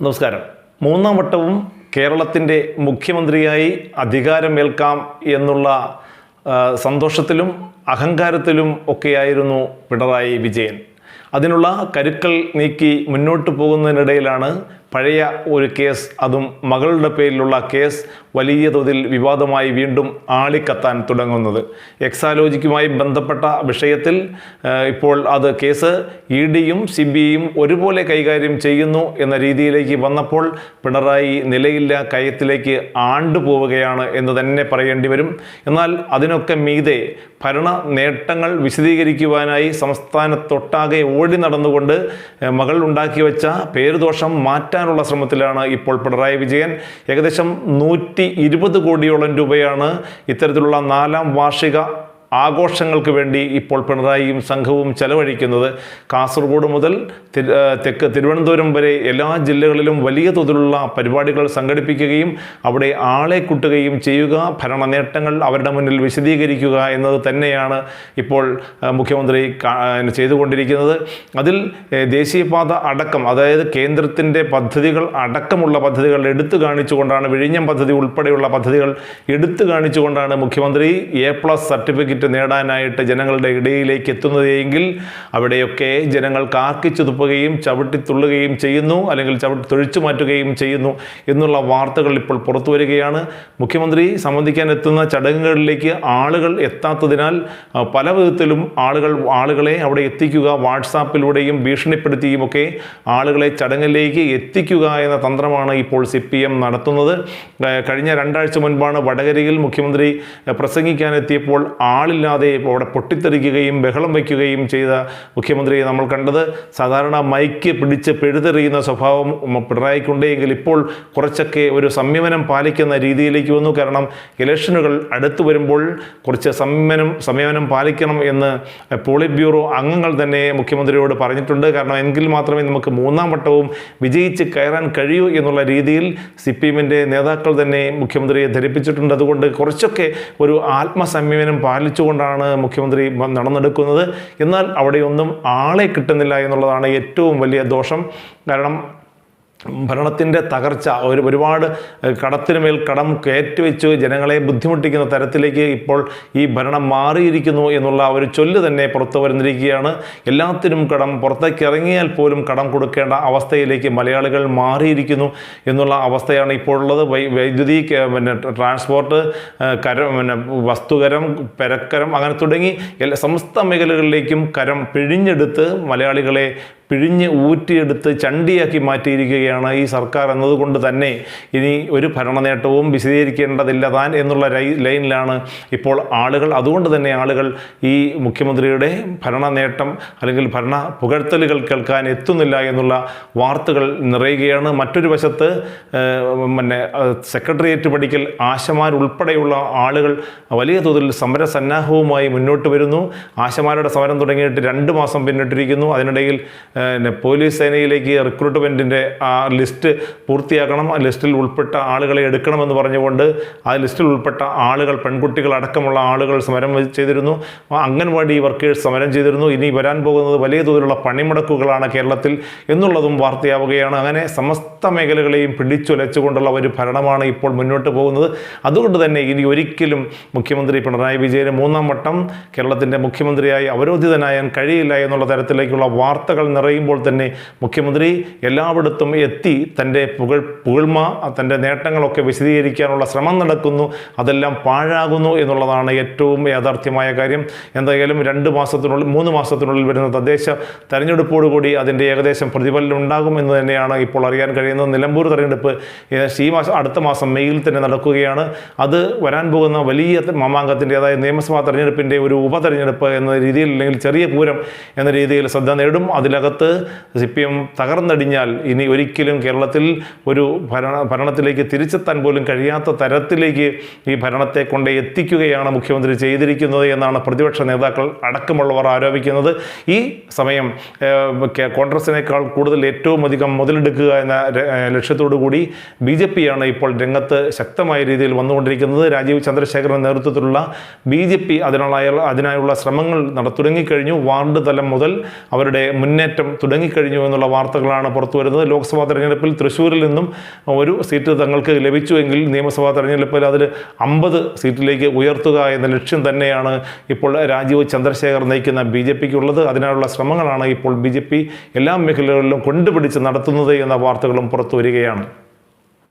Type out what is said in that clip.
നമസ്കാരം. മൂന്നാം വട്ടവും കേരളത്തിന്റെ മുഖ്യമന്ത്രിയായി അധികാരമേൽക്കാം എന്നുള്ള സന്തോഷത്തിലും അഹങ്കാരത്തിലും ഒക്കെയായിരുന്നു പിണറായി വിജയൻ. അതിനുള്ള കരുക്കൾ നീക്കി മുന്നോട്ട് പോകുന്നതിനിടയിലാണ് പഴയ ഒരു കേസ് അതും മകളുടെ പേരിലുള്ള കേസ് വലിയ തോതിൽ വിവാദമായി വീണ്ടും ആളിക്കത്താൻ തുടങ്ങുന്നത്. എക്സാലോജിക്കുമായി ബന്ധപ്പെട്ട വിഷയത്തിൽ ഇപ്പോൾ അത് കേസ് ഇ ഡിയും സി ബി ഐയും ഒരുപോലെ കൈകാര്യം ചെയ്യുന്നു എന്ന രീതിയിലേക്ക് വന്നപ്പോൾ പിണറായി നിലയില്ല കയത്തിലേക്ക് ആണ്ടുപോവുകയാണ് എന്ന് തന്നെ പറയേണ്ടി വരും. എന്നാൽ അതിനൊക്കെ മീതെ ഭരണ നേട്ടങ്ങൾ വിശദീകരിക്കുവാനായി സംസ്ഥാനത്തൊട്ടാകെ ഓടി നടന്നുകൊണ്ട് മകൾ ഉണ്ടാക്കി വെച്ച പേരുദോഷം മാറ്റാനുള്ള ശ്രമത്തിലാണ് ഇപ്പോൾ പിണറായി വിജയൻ. ഏകദേശം നൂറ്റി കോടിയോളം രൂപയാണ് ഇത്തരത്തിലുള്ള നാലാം വാർഷിക ആഘോഷങ്ങൾക്ക് വേണ്ടി ഇപ്പോൾ പിണറായിയും സംഘവും ചെലവഴിക്കുന്നത് കാസർഗോഡ് മുതൽ തെക്ക് തിരുവനന്തപുരം വരെ എല്ലാ ജില്ലകളിലും വലിയ തോതിലുള്ള പരിപാടികൾ സംഘടിപ്പിക്കുകയും അവിടെ ആളെ കൂട്ടുകയും ചെയ്യുക ഭരണ നേട്ടങ്ങൾ അവരുടെ മുന്നിൽ വിശദീകരിക്കുക എന്നത് തന്നെയാണ് ഇപ്പോൾ മുഖ്യമന്ത്രി ചെയ്തുകൊണ്ടിരിക്കുന്നത്. അതിൽ ദേശീയപാത അടക്കം അതായത് കേന്ദ്രത്തിന്റെ പദ്ധതികൾ അടക്കമുള്ള പദ്ധതികൾ എടുത്തു കാണിച്ചുകൊണ്ടാണ് വിഴിഞ്ഞം പദ്ധതി ഉൾപ്പെടെയുള്ള പദ്ധതികൾ എടുത്തു കാണിച്ചുകൊണ്ടാണ് മുഖ്യമന്ത്രി എ പ്ലസ് സർട്ടിഫിക്കറ്റ് നേടാനായിട്ട് ജനങ്ങളുടെ ഇടയിലേക്ക് എത്തുന്നതെങ്കിൽ അവിടെയൊക്കെ ജനങ്ങൾ കാർക്കിച്ചു തുപ്പുകയും ചവിട്ടിത്തുള്ളുകയും ചെയ്യുന്നു അല്ലെങ്കിൽ ചവിട്ടി തൊഴിച്ചു മാറ്റുകയും ചെയ്യുന്നു എന്നുള്ള വാർത്തകൾ ഇപ്പോൾ പുറത്തു വരികയാണ്. മുഖ്യമന്ത്രി സംബന്ധിക്കാൻ എത്തുന്ന ചടങ്ങുകളിലേക്ക് ആളുകൾ എത്താത്തതിനാൽ പല വിധത്തിലും ആളുകൾ ആളുകളെ അവിടെ എത്തിക്കുക വാട്സാപ്പിലൂടെയും ഭീഷണിപ്പെടുത്തിയും ഒക്കെ ആളുകളെ ചടങ്ങിലേക്ക് എത്തിക്കുക എന്ന തന്ത്രമാണ് ഇപ്പോൾ സി പി എം നടത്തുന്നത്. കഴിഞ്ഞ രണ്ടാഴ്ച മുൻപാണ് വടകരയിൽ മുഖ്യമന്ത്രി പ്രസംഗിക്കാനെത്തിയപ്പോൾ പ്രസംഗിക്കാനെത്തിയപ്പോൾ ആളില്ലാതെ അവിടെ പൊട്ടിത്തെറിക്കുകയും ബഹളം വയ്ക്കുകയും ചെയ്ത മുഖ്യമന്ത്രിയെ നമ്മൾ കണ്ടത് സാധാരണ മൈക്ക് പിടിച്ച് പിഴുതെറിയുന്ന സ്വഭാവം പിണറായിക്കുണ്ടെങ്കിൽ ഇപ്പോൾ കുറച്ചൊക്കെ ഒരു സംയമനം പാലിക്കുന്ന രീതിയിലേക്ക് വന്നു. കാരണം ഇലക്ഷനുകൾ അടുത്തു വരുമ്പോൾ കുറച്ച് സംയമനം സംയമനം പാലിക്കണം എന്ന് പോളിറ്റ് ബ്യൂറോ അംഗങ്ങൾ തന്നെ മുഖ്യമന്ത്രിയോട് പറഞ്ഞിട്ടുണ്ട്. കാരണം എങ്കിൽ മാത്രമേ നമുക്ക് മൂന്നാം വട്ടവും വിജയിച്ച് കയറാൻ കഴിയൂ എന്നുള്ള രീതിയിൽ സി പി എമ്മിന്റെ നേതാക്കൾ തന്നെ മുഖ്യമന്ത്രിയെ ധരിപ്പിച്ചിട്ടുണ്ട്. അതുകൊണ്ട് കുറച്ചൊക്കെ ഒരു ആത്മസംയമനം പാലിച്ചുകൊണ്ടാണ് മുഖ്യമന്ത്രി നടന്നെടുക്കുന്നത്. എന്നാൽ അവിടെയൊന്നും ആളെ കിട്ടുന്നില്ല എന്നുള്ളതാണ് ഏറ്റവും വലിയ ദോഷം. കാരണം ഭരണത്തിന്റെ തകർച്ച ഒരു ഒരുപാട് കടത്തിനുമേൽ കടം കയറ്റിവെച്ച് ജനങ്ങളെ ബുദ്ധിമുട്ടിക്കുന്ന തരത്തിലേക്ക് ഇപ്പോൾ ഈ ഭരണം മാറിയിരിക്കുന്നു എന്നുള്ള ഒരു ചൊല്ല് തന്നെ പുറത്തു വരുന്നിരിക്കുകയാണ് എല്ലാത്തിനും കടം പുറത്തേക്ക് ഇറങ്ങിയാൽ പോലും കടം കൊടുക്കേണ്ട അവസ്ഥയിലേക്ക് മലയാളികൾ മാറിയിരിക്കുന്നു എന്നുള്ള അവസ്ഥയാണ് ഇപ്പോൾ ഉള്ളത്. വൈദ്യുതി പിന്നെ ട്രാൻസ്പോർട്ട് കരം പിന്നെ വസ്തുകരം പെരക്കരം അങ്ങനെ തുടങ്ങി എല്ലാ സമസ്ത മേഖലകളിലേക്കും കരം പിഴിഞ്ഞെടുത്ത് മലയാളികളെ പിഴിഞ്ഞ് ഊറ്റിയെടുത്ത് ചണ്ടിയാക്കി മാറ്റിയിരിക്കുകയാണ് ഈ സർക്കാർ എന്നതുകൊണ്ട് തന്നെ ഇനി ഒരു ഭരണ നേട്ടവും വിശദീകരിക്കേണ്ടതില്ല താൻ എന്നുള്ള ലൈനിലാണ് ഇപ്പോൾ ആളുകൾ. അതുകൊണ്ട് തന്നെ ആളുകൾ ഈ മുഖ്യമന്ത്രിയുടെ ഭരണ നേട്ടം അല്ലെങ്കിൽ ഭരണ പുകഴ്ത്തലുകൾ കേൾക്കാൻ എത്തുന്നില്ല എന്നുള്ള വാർത്തകൾ നിറയുകയാണ്. മറ്റൊരു വശത്ത് പിന്നെ സെക്രട്ടേറിയറ്റ് പഠിക്കൽ ആശമാരുൾപ്പെടെയുള്ള ആളുകൾ വലിയ തോതിൽ സമരസന്നാഹവുമായി മുന്നോട്ട് വരുന്നു. ആശമാരുടെ സമരം തുടങ്ങിയിട്ട് രണ്ട് മാസം പിന്നിട്ടിരിക്കുന്നു. അതിനിടയിൽ പിന്നെ പോലീസ് സേനയിലേക്ക് റിക്രൂട്ട്മെന്റിന്റെ ആ ലിസ്റ്റ് പൂർത്തിയാക്കണം. ആ ലിസ്റ്റിൽ ഉൾപ്പെട്ട ആളുകളെ എടുക്കണമെന്ന് പറഞ്ഞുകൊണ്ട് ആ ലിസ്റ്റിൽ ഉൾപ്പെട്ട ആളുകൾ പെൺകുട്ടികൾ അടക്കമുള്ള ആളുകൾ സമരം ചെയ്തിരുന്നു. അംഗൻവാടി വർക്കേഴ്സ് സമരം ചെയ്തിരുന്നു. ഇനി വരാൻ പോകുന്നത് വലിയ തോതിലുള്ള പണിമുടക്കുകളാണ് കേരളത്തിൽ എന്നുള്ളതും വാർത്തയാവുകയാണ്. അങ്ങനെ സമസ്ത മേഖലകളെയും പിടിച്ചുലച്ചുകൊണ്ടുള്ള ഒരു ഭരണമാണ് ഇപ്പോൾ മുന്നോട്ട് പോകുന്നത്. അതുകൊണ്ട് തന്നെ ഇനി ഒരിക്കലും മുഖ്യമന്ത്രി പിണറായി വിജയന് മൂന്നാം വട്ടം കേരളത്തിന്റെ മുഖ്യമന്ത്രിയായി അവരോധിതനായാൻ കഴിയില്ല എന്നുള്ള തരത്തിലേക്കുള്ള വാർത്തകൾ നിറയുമ്പോൾ തന്നെ മുഖ്യമന്ത്രി എല്ലായിടത്തും എത്തി തന്റെ പുകൾ പുകഴ്മ തന്റെ നേട്ടങ്ങളൊക്കെ വിശദീകരിക്കാനുള്ള ശ്രമം നടക്കുന്നു. അതെല്ലാം പാഴാകുന്നു എന്നുള്ളതാണ് ഏറ്റവും യാഥാർത്ഥ്യമായ കാര്യം. എന്തായാലും രണ്ട് മാസത്തിനുള്ളിൽ മൂന്ന് മാസത്തിനുള്ളിൽ വരുന്ന തദ്ദേശ തെരഞ്ഞെടുപ്പോടുകൂടി അതിന്റെ ഏകദേശം പ്രതിഫലനം ഉണ്ടാകും എന്ന് തന്നെയാണ് ഇപ്പോൾ അറിയാൻ കഴിയുന്നത്. നിലമ്പൂർ തെരഞ്ഞെടുപ്പ് ഈ മാസം അടുത്ത മാസം മെയ്യിൽ തന്നെ നടക്കുകയാണ്. അത് വരാൻ പോകുന്ന വലിയ മാമാങ്കത്തിന്റെ അതായത് നിയമസഭാ തെരഞ്ഞെടുപ്പിന്റെ ഒരു ഉപതെരഞ്ഞെടുപ്പ് എന്ന രീതിയിൽ അല്ലെങ്കിൽ ചെറിയ പൂരം എന്ന രീതിയിൽ ശ്രദ്ധ നേടും. അതിലകത്ത് സി പി എം തകർന്നടിഞ്ഞാൽ ഇനി ഒരിക്കലും കേരളത്തിൽ ഒരു ഭരണ ഭരണത്തിലേക്ക് തിരിച്ചെത്താൻ പോലും കഴിയാത്ത തരത്തിലേക്ക് ഈ ഭരണത്തെ കൊണ്ട് എത്തിക്കുകയാണ് മുഖ്യമന്ത്രി ചെയ്തിരിക്കുന്നത് എന്നാണ് പ്രതിപക്ഷ നേതാക്കൾ അടക്കമുള്ളവർ ആരോപിക്കുന്നത്. ഈ സമയം കോൺഗ്രസിനേക്കാൾ കൂടുതൽ ഏറ്റവും അധികം മുതലെടുക്കുക എന്ന ലക്ഷ്യത്തോടു കൂടി ബി ജെ പിയാണ് ഇപ്പോൾ രംഗത്ത് ശക്തമായ രീതിയിൽ വന്നുകൊണ്ടിരിക്കുന്നത്. രാജീവ് ചന്ദ്രശേഖരൻ നേതൃത്വത്തിലുള്ള ബി ജെ പി അതിനുള്ള അതിനായുള്ള ശ്രമങ്ങൾ നടത്തുടങ്ങിക്കഴിഞ്ഞു വാർഡ് തലം മുതൽ അവരുടെ മുന്നേറ്റം മുന്നേറ്റം തുടങ്ങിക്കഴിഞ്ഞു എന്നുള്ള വാർത്തകളാണ് പുറത്തു വരുന്നത്. ലോക്സഭാ തെരഞ്ഞെടുപ്പിൽ തൃശ്ശൂരിൽ നിന്നും ഒരു സീറ്റ് തങ്ങൾക്ക് ലഭിച്ചുവെങ്കിൽ നിയമസഭാ തെരഞ്ഞെടുപ്പിൽ അതിൽ അമ്പത് സീറ്റിലേക്ക് ഉയർത്തുക എന്ന ലക്ഷ്യം തന്നെയാണ് ഇപ്പോൾ രാജീവ് ചന്ദ്രശേഖർ നയിക്കുന്ന ബി ജെ പിക്കുള്ളത്. അതിനായുള്ള ശ്രമങ്ങളാണ് ഇപ്പോൾ ബി ജെ പി എല്ലാ മേഖലകളിലും കൊണ്ടുപിടിച്ച് നടത്തുന്നത് എന്ന വാർത്തകളും പുറത്തു വരികയാണ്.